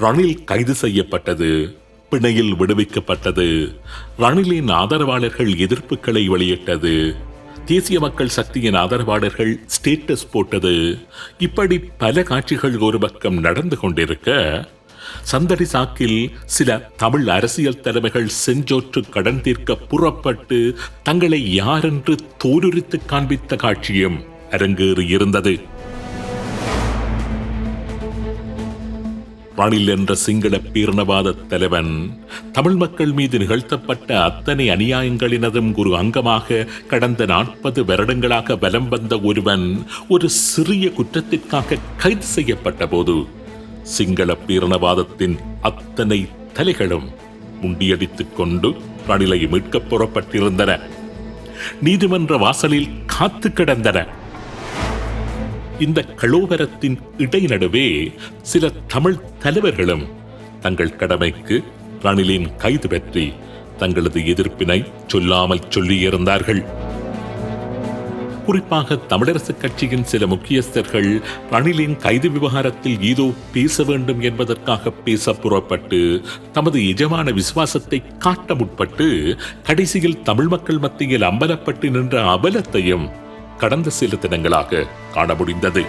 ரணில் கைது செய்யப்பட்டது பிணையில் விடுவிக்கப்பட்டது. ரணிலின் ஆதரவாளர்கள் எதிர்ப்புகளை வெளியிட்டது. தேசிய மக்கள் சக்தியின் ஆதரவாளர்கள் ஸ்டேட்டஸ் போட்டது. இப்படி பல காட்சிகள் ஒரு பக்கம் நடந்து கொண்டிருக்க சந்தடி சாக்கில் சில தமிழ் அரசியல் தலைமைகள் செஞ்சோற்று கடன் தீர்க்க புறப்பட்டு தங்களை யாரென்று தோலுரித்து காண்பித்த காட்சியும் அரங்கேறி இருந்தது ரணில் என்ற சிங்கள பீரணவாத தலைவன் தமிழ் மக்கள் மீது நிகழ்த்தப்பட்ட அத்தனை அநியாயங்களினதும் ஒரு அங்கமாக கடந்த நாற்பது வருடங்களாக வலம் வந்த ஒருவன் ஒரு சிறிய குற்றத்திற்காக கைது செய்யப்பட்ட போது சிங்கள பீரணவாதத்தின் அத்தனை தலைகளும் முண்டியடித்துக் கொண்டு ரணிலை மீட்கப் புறப்பட்டிருந்தன. நீதிமன்ற வாசலில் காத்து கிடந்தன. இந்த கலோபரத்தின் இடைநடுவே சில தமிழ் தலைவர்களும் தங்கள் கடமைக்கு ரணிலின் கைது பற்றி தங்களது எதிர்ப்பினை சொல்லாமல் சொல்லியிருந்தார்கள். குறிப்பாக தமிழரசுக் கட்சியின் சில முக்கியஸ்தர்கள் ரணிலின் கைது விவகாரத்தில் ஏதோ பேச வேண்டும் என்பதற்காக பேச புறப்பட்டு தமது எஜமான விசுவாசத்தை காட்ட முற்பட்டு கடைசியில் தமிழ் மக்கள் மத்தியில் அம்பலப்பட்டு நின்ற அபலத்தையும் கடந்த சில தினங்களாக காண முடிந்தது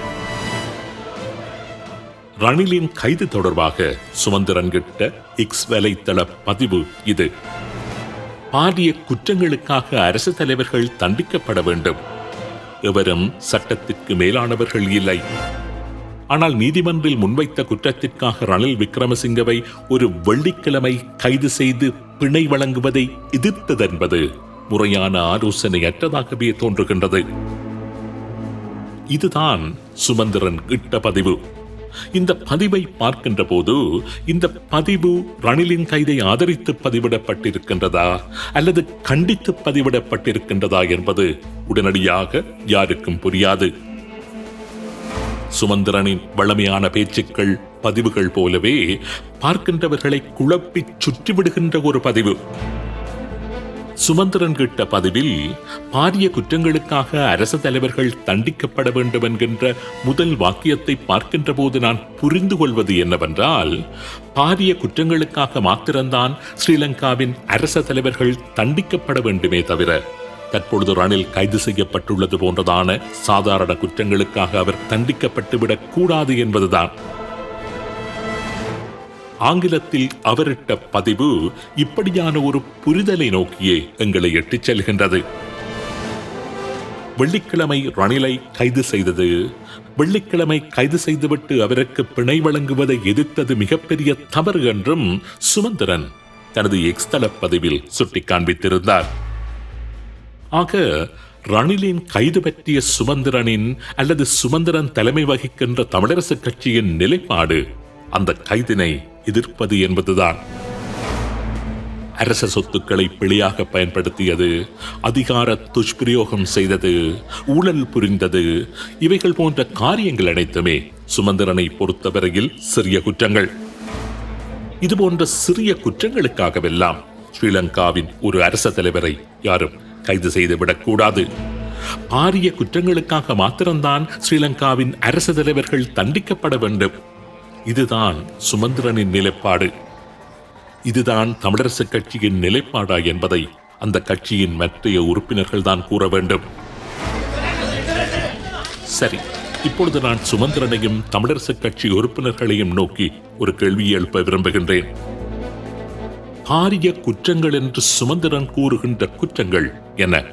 ரணிலின் கைது தொடர்பாக சுமந்திரன் கிட்ட எக்ஸ் வலைத்தள பதிவு இது. பாரிய குற்றங்களுக்காக அரசு தலைவர்கள் தண்டிக்கப்பட வேண்டும். எவரும் சட்டத்திற்கு மேலானவர்கள் இல்லை. ஆனால் நீதிமன்றில் முன்வைத்த குற்றத்திற்காக ரணில் விக்ரமசிங்கவை ஒரு வெள்ளிக்கிழமை கைது செய்து பிணை வழங்குவதை எதிர்த்ததென்பது முறையான ஆலோசனையற்றதாகவே தோன்றுகின்றது. இதுதான் சுமந்திரன் இட்ட பதிவு. இந்த பதிவை பார்க்கின்ற போது இந்த பதிவு ரணிலின் கைதை ஆதரித்து பதிவிடப்பட்டிருக்கின்றதா அல்லது கண்டித்து பதிவிடப்பட்டிருக்கின்றதா என்பது உடனடியாக யாருக்கும் புரியாது. சுமந்திரனின் வளமையான பேச்சுக்கள் பதிவுகள் போலவே பார்க்கின்றவர்களை குழப்பிச் சுற்றிவிடுகின்ற ஒரு பதிவு. சுமந்திரன் கிட்ட பதிவில் பாரிய குற்றங்களுக்காக அரச தலைவர்கள் தண்டிக்கப்பட வேண்டும் என்கின்ற முதல் வாக்கியத்தை பார்க்கின்ற போது நான் புரிந்து கொள்வது என்னவென்றால் பாரிய குற்றங்களுக்காக மாத்திரம்தான் ஸ்ரீலங்காவின் அரச தலைவர்கள் தண்டிக்கப்பட வேண்டுமே தவிர தற்பொழுது ரணில் கைது செய்யப்பட்டுள்ளது போன்றதான சாதாரண குற்றங்களுக்காக அவர் தண்டிக்கப்பட்டுவிடக் கூடாது என்பதுதான். ஆங்கிலத்தில் அவரிட்ட பதிவு இப்படியான ஒரு புரிதலை நோக்கியே எங்களை எட்டிச் செல்கின்றது. வெள்ளிக்கிழமை ரணிலை கைது செய்தது. வெள்ளிக்கிழமை கைது செய்துவிட்டு அவருக்கு பிணை வழங்குவதை எதிர்த்தது மிகப்பெரிய தவறு என்றும் சுமந்திரன் தனது எக்ஸ்தல பதிவில் சுட்டிக் காண்பித்திருந்தார் ஆக ரணிலின் கைது பற்றிய சுமந்திரனின் அல்லது சுமந்திரன் தலைமை வகிக்கின்ற தமிழரசுக் கட்சியின் நிலைப்பாடு அந்த கைதினை எதிர்ப்பது என்பதுதான். அரச சொத்துக்களை பிழையாக பயன்படுத்தியது அதிகார துஷ்பிரயோகம் செய்தது ஊழல் புரிந்தது இவைகள் போன்ற காரியங்கள் அனைத்துமே சுமந்திரனை பொறுத்தவரையில் சிறிய குற்றங்கள். இது போன்ற சிறிய குற்றங்களுக்காகவெல்லாம் ஸ்ரீலங்காவின் ஒரு அரச தலைவரை யாரும் கைது செய்துவிடக் கூடாது பாரிய குற்றங்களுக்காக மாத்திரம்தான் ஸ்ரீலங்காவின் அரச தலைவர்கள் தண்டிக்கப்பட வேண்டும். இதுதான் சுமந்திரனின் நிலைப்பாடு. இதுதான் தமிழரசுக் கட்சியின் நிலைப்பாடா என்பதை அந்த கட்சியின் மற்றைய உறுப்பினர்கள் தான் கூற வேண்டும். சரி இப்பொழுது நான் சுமந்திரனையும் தமிழரசுக் கட்சி உறுப்பினர்களையும் நோக்கி ஒரு கேள்வியை எழுப்ப விரும்புகின்றேன். பாரிய குற்றங்கள் என்று சுமந்திரன் கூறுகின்ற குற்றங்கள் என்ன?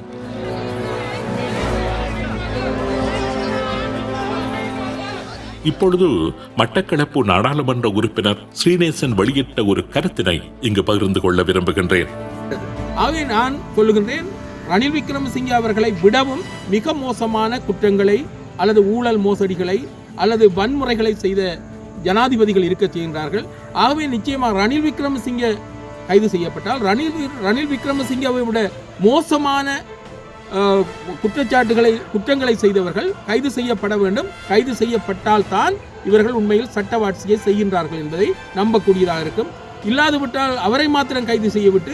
இப்பொழுது மட்டக்களப்பு நாடாளுமன்ற உறுப்பினர் ஸ்ரீநேசன் வெளியிட்ட ஒரு கருத்தினை இங்கு பகிர்ந்து கொள்ள விரும்புகின்றேன். ஆகவே நான் சொல்லுகின்றேன் ரணில் விக்ரமசிங்கே அவர்களை விடவும் மிக மோசமான குற்றங்களை அல்லது ஊழல் மோசடிகளை அல்லது வன்முறைகளை செய்த ஜனாதிபதிகள் இருக்க செய்கின்றார்கள். ஆகவே நிச்சயமாக ரணில் விக்ரமசிங்கே கைது செய்யப்பட்டால் ரணில் ரணில் விக்ரமசிங்கவை விட மோசமான குற்றச்சாட்டுகளை குற்றங்களை செய்தவர்கள் கைது செய்யப்பட வேண்டும். கைது செய்யப்பட்டால் தான் இவர்கள் உண்மையில் சட்டவாட்சியை செய்கின்றார்கள் என்பதை நம்பக்கூடியதாக இருக்கும். இல்லாது விட்டால் அவரை மாத்திரம் கைது செய்யவிட்டு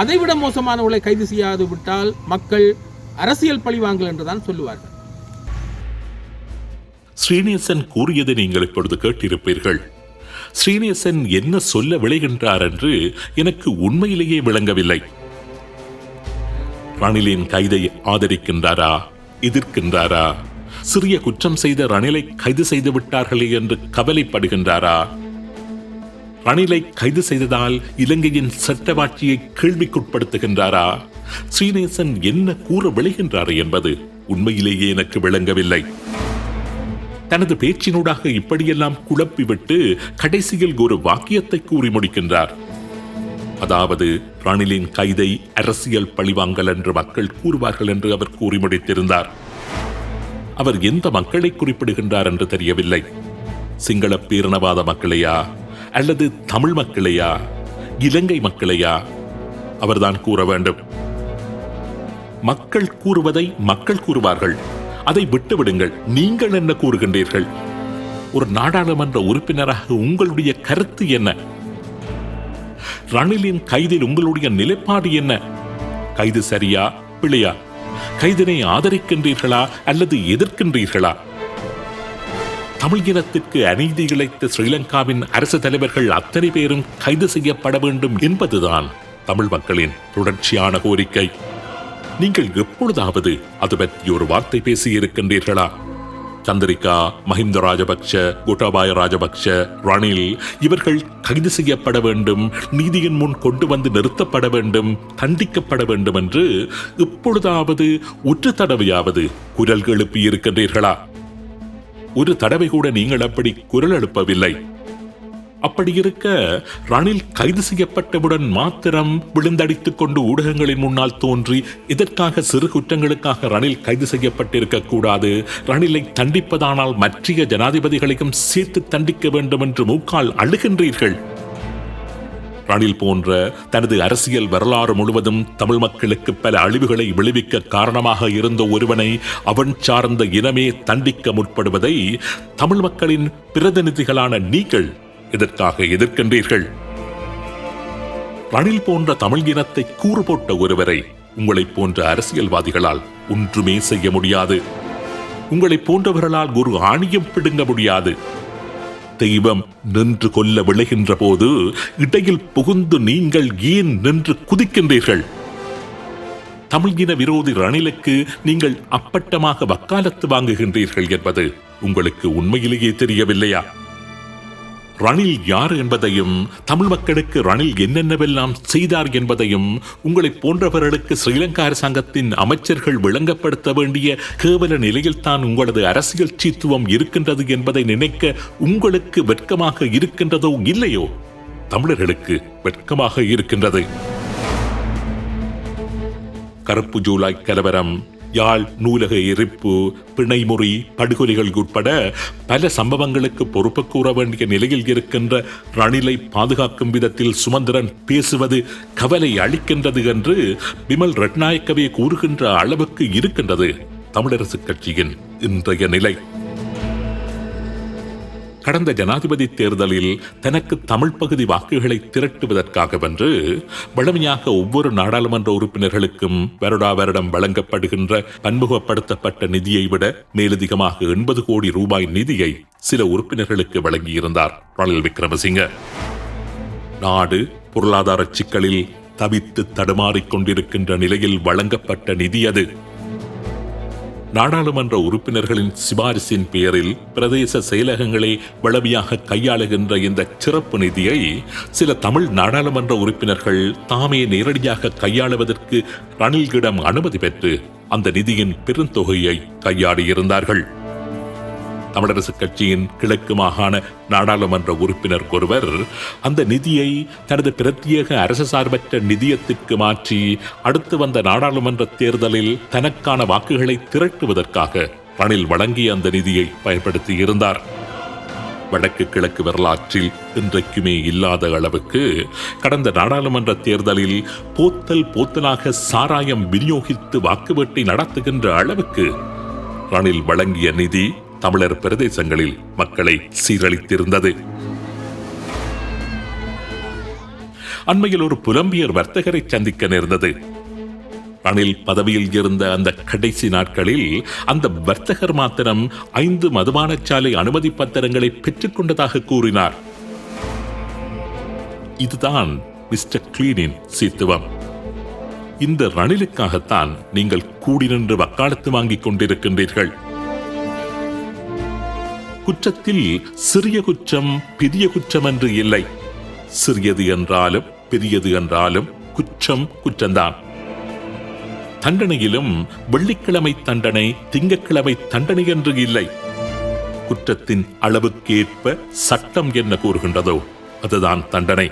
அதைவிட மோசமானவர்களை கைது செய்யாது விட்டால் மக்கள் அரசியல் பழிவாங்கல் என்றுதான் சொல்லுவார்கள். ஸ்ரீநேசன் கூறியதை நீங்கள் இப்பொழுது கேட்டிருப்பீர்கள். ஸ்ரீநேசன் என்ன சொல்ல விளைகின்றார் என்று எனக்கு உண்மையிலேயே விளங்கவில்லை. ரணிலின் கைதை ஆதரிக்கின்றாரா? எதிர்க்கின்றாரா? சிறிய குற்றம் செய்த ரணிலை கைது செய்து விட்டார்களே என்று கவலைப்படுகின்றாரா? ரணிலை கைது செய்ததால் இலங்கையின் சட்டவாட்சியை கேள்விக்குட்படுத்துகின்றாரா? ஸ்ரீநேசன் என்ன கூற விளைகின்றார் என்பது உண்மையிலேயே எனக்கு விளங்கவில்லை. தனது பேச்சினூடாக இப்படியெல்லாம் குழப்பிவிட்டு கடைசியில் ஒரு வாக்கியத்தை கூறி முடிக்கின்றார். அதாவது ரணிலின் கைதை அரசியல் பழிவாங்கல் என்று மக்கள் கூறுவார்கள் என்று அவர் கூறி முடித்திருந்தார். அவர் எந்த மக்களை குறிப்பிடுகின்றார் என்று தெரியவில்லை. சிங்கள பேரினவாத மக்களையா அல்லது தமிழ் மக்களையா இலங்கை மக்களையா? அவர்தான் கூற வேண்டும். மக்கள் கூறுவதை மக்கள் கூறுவார்கள். அதை விட்டுவிடுங்கள். நீங்கள் என்ன கூறுகின்றீர்கள்? ஒரு நாடாளுமன்ற உறுப்பினராக உங்களுடைய கருத்து என்ன? ரணிலின் கைதில் உங்களுடைய நிலைப்பாடு என்ன? கைது சரியா பிழையா? கைதினை ஆதரிக்கின்றீர்களா அல்லது எதிர்க்கின்றீர்களா? தமிழ் இனத்திற்கு அநீதி இழைத்த ஸ்ரீலங்காவின் அரசு தலைவர்கள் அத்தனை பேரும் கைது செய்யப்பட வேண்டும் என்பதுதான் தமிழ் மக்களின் தொடர்ச்சியான கோரிக்கை. நீங்கள் எப்பொழுதாவது அது பற்றி ஒரு வார்த்தை பேசியிருக்கின்றீர்களா? சந்திரிகா மஹிந்த ராஜபக்ஷ கோட்டாபாய ராஜபக்ஷ ரணில் இவர்கள் கைது செய்யப்பட வேண்டும் நீதியின் முன் கொண்டு வந்து நிறுத்தப்பட வேண்டும் தண்டிக்கப்பட வேண்டும் என்று இப்பொழுதாவது ஒரு தடவையாவது குரல் எழுப்பி இருக்கின்றீர்களா ஒரு தடவை கூட நீங்கள் அப்படி குரல் எழுப்பவில்லை. அப்படி இருக்க ரணில் கைது செய்யப்பட்டவுடன் மாத்திரம் விழுந்தடித்துக் கொண்டு ஊடகங்களின் முன்னால் தோன்றி இதற்காக சிறு குற்றங்களுக்காக ரணில் கைது செய்யப்பட்டிருக்க கூடாது? ரணிலை தண்டிப்பதானால் மற்றிய ஜனாதிபதிகளையும் சேர்த்து தண்டிக்க வேண்டும் என்று மூக்கால் அழுகின்றீர்கள். ரணில் போன்ற தனது அரசியல் வரலாறு முழுவதும் தமிழ் மக்களுக்கு பல அழிவுகளை விளைவிக்க காரணமாக இருந்த ஒருவனை அவன் சார்ந்த இனமே தண்டிக்க முற்படுவதை தமிழ் மக்களின் பிரதிநிதிகளான நீங்கள் இதற்காக எதிர்க்கின்றீர்கள். ரணில் போன்ற தமிழ் இனத்தை கூறு போட்ட ஒருவரை உங்களைப் போன்ற அரசியல்வாதிகளால் ஒன்றுமே செய்ய முடியாது. உங்களைப் போன்றவர்களால் ஒரு ஆணியம் பிடுங்க முடியாது. தெய்வம் நின்று கொல்ல விளைகின்ற போது இடையில் புகுந்து நீங்கள் ஏன் நின்று குதிக்கின்றீர்கள்? தமிழ் இன விரோதி ரணிலுக்கு நீங்கள் அப்பட்டமாக வக்காலத்து வாங்குகின்றீர்கள் என்பது உங்களுக்கு உண்மையிலேயே தெரியவில்லையா? ரணில் யார் என்பதையும் தமிழ் மக்களுக்கு ரணில் என்னென்னவெல்லாம் செய்தார் என்பதையும் உங்களைப் போன்றவர்களுக்கு ஸ்ரீலங்கா அரசாங்கத்தின் அமைச்சர்கள் விளங்கப்படுத்த வேண்டிய கேவல நிலையில் தான் உங்களது அரசியல் சீத்துவம் இருக்கின்றது என்பதை நினைக்க உங்களுக்கு வெட்கமாக இருக்கின்றதோ இல்லையோ? தமிழர்களுக்கு வெட்கமாக இருக்கின்றது. கருப்பு ஜூலை கலவரம். யாழ் நூலக எரிப்பு பிணைமுறி படுகொலைகள் உட்பட பல சம்பவங்களுக்கு பொறுப்பு கூற வேண்டிய நிலையில் இருக்கின்ற ரணிலை பாதுகாக்கும் விதத்தில் சுமந்திரன் பேசுவது கவலை அளிக்கின்றது என்று விமல் ரட்நாயக்கவே கூறுகின்ற அளவுக்கு இருக்கின்றது தமிழரசுக் கட்சியின் இன்றைய நிலை. கடந்த ஜனாதிபதி தேர்தலில் தனக்கு தமிழ் பகுதி வாக்குகளை திரட்டுவதற்காகவென்று வழமையாக ஒவ்வொரு நாடாளுமன்ற உறுப்பினர்களுக்கும் வருடா வருடம் வழங்கப்படுகின்ற பன்முகப்படுத்தப்பட்ட நிதியை விட மேலதிகமாக எண்பது கோடி ரூபாய் நிதியை சில உறுப்பினர்களுக்கு வழங்கியிருந்தார் ரணில் விக்ரமசிங்க. நாடு பொருளாதார சிக்கலில் தவித்து தடுமாறிக் கொண்டிருக்கின்ற நிலையில் வழங்கப்பட்ட நிதி அது. நாடாளுமன்ற உறுப்பினர்களின் சிபாரிசின் பெயரில் பிரதேச செயலகங்களை வளமையாக கையாளுகின்ற இந்த சிறப்பு நிதியை சில தமிழ் நாடாளுமன்ற உறுப்பினர்கள் தாமே நேரடியாக கையாளுவதற்கு ரணில்கிடம் அனுமதி பெற்று அந்த நிதியின் பெருந்தொகையை கையாடியிருந்தார்கள். தமிழரசுக் கட்சியின் கிழக்கு மாகாண நாடாளுமன்ற உறுப்பினர் ஒருவர் அந்த நிதியை தனது பிரத்யேக அரசு சார்பற்ற நிதியத்திற்கு மாற்றி அடுத்து வந்த நாடாளுமன்ற தேர்தலில் தனக்கான வாக்குகளை திரட்டுவதற்காக ரணில் வழங்கிய அந்த நிதியை பயன்படுத்தி இருந்தார். வடக்கு கிழக்கு வரலாற்றில் இன்றைக்குமே இல்லாத அளவுக்கு கடந்த நாடாளுமன்ற தேர்தலில் போத்தல் போத்தலாக சாராயம் விநியோகித்து வாக்குவேட்டை நடத்துகின்ற அளவுக்கு ரணில் வழங்கிய நிதி தமிழர் பிரதேசங்களில் மக்களை சீரழித்திருந்தது. அண்மையில் ஒரு புலம்பியர் வர்த்தகரை சந்திக்க நேர்ந்தது. ரணில் பதவியில் இருந்த அந்த கடைசி நாட்களில் அந்த வர்த்தகர் மாத்திரம் ஐந்து மதுபானச்சாலை அனுமதி பத்திரங்களை பெற்றுக்கொண்டதாக கூறினார். இதுதான் மிஸ்டர் கிளீனின் சீத்துவம். இந்த ரணிலுக்காகத்தான் நீங்கள் கூடி நின்று வக்காலத்து வாங்கிக் கொண்டிருக்கின்றீர்கள். குற்றத்தில் சிறிய குற்றம் பெரிய குற்றம் என்று இல்லை. சிறியது என்றாலும் பெரியது என்றாலும் குற்றம் குற்றம்தான் தண்டனையிலும் வெள்ளிக்கிழமை தண்டனை திங்கட்கிழமை தண்டனை என்று இல்லை. குற்றத்தின் அளவுக்கேற்ப சட்டம் என்ன கூறுகின்றதோ அதுதான் தண்டனை.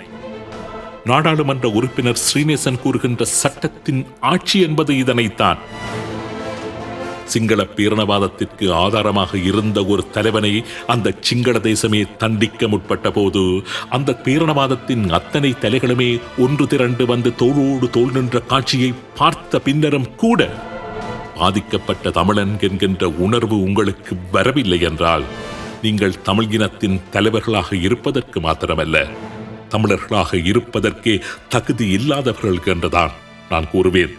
நாடாளுமன்ற உறுப்பினர் ஸ்ரீநேசன் கூறுகின்ற சட்டத்தின் ஆட்சி என்பது இதனைத்தான். சிங்கள பேரணவாதத்திற்கு ஆதாரமாக இருந்த ஒரு தலைவனை அந்த சிங்கள தேசமே தண்டிக்க முற்பட்ட போது அந்த பேரணவாதத்தின் அத்தனை தலைகளுமே ஒன்று திரண்டு வந்து தோளோடு தோள் நின்ற காட்சியை பார்த்த பின்னரும் கூட பாதிக்கப்பட்ட தமிழன் என்கின்ற உணர்வு உங்களுக்கு வரவில்லை என்றால் நீங்கள் தமிழ் இனத்தின் தலைவர்களாக இருப்பதற்கு மாத்திரமல்ல தமிழர்களாக இருப்பதற்கே தகுதி இல்லாதவர்கள் என்றுதான் நான் கூறுவேன்.